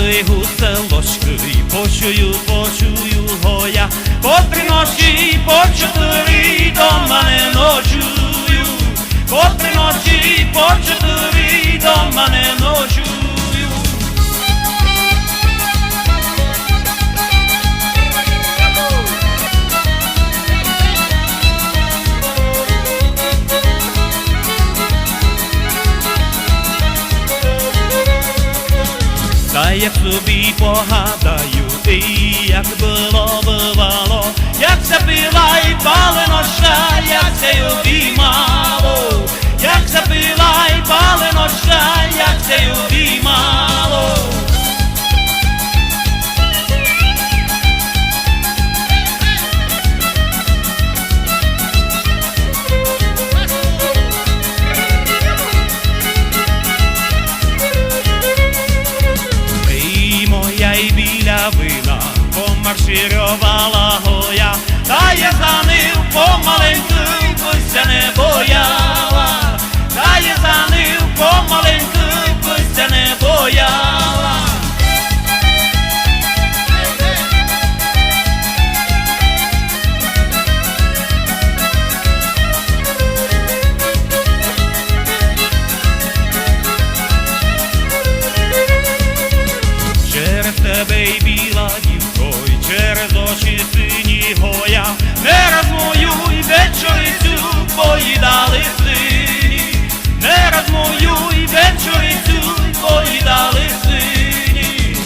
стигу селошки, почую, почую гоя, по попри ноші почути. jak slubí pohadajú, i jak bylo, bywalo. Помарширувала гоя, та я за ним помаленьку пуся не бояла, та я за ним помаленьку пуся не бояла. Через тебе й біла й через очі сині гоя, не раз мою й вечорицю поїдали сині, не раз мою й вечорицю поїдали сині.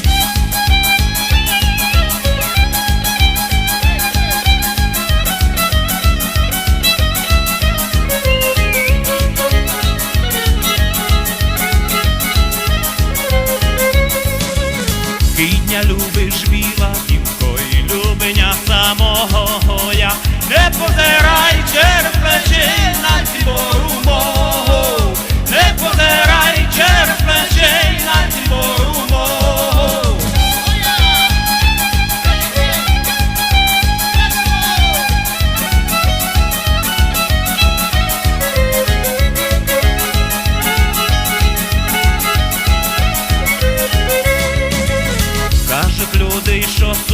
Кидня любиш біла дівко, мене самого я не позирай через плечі на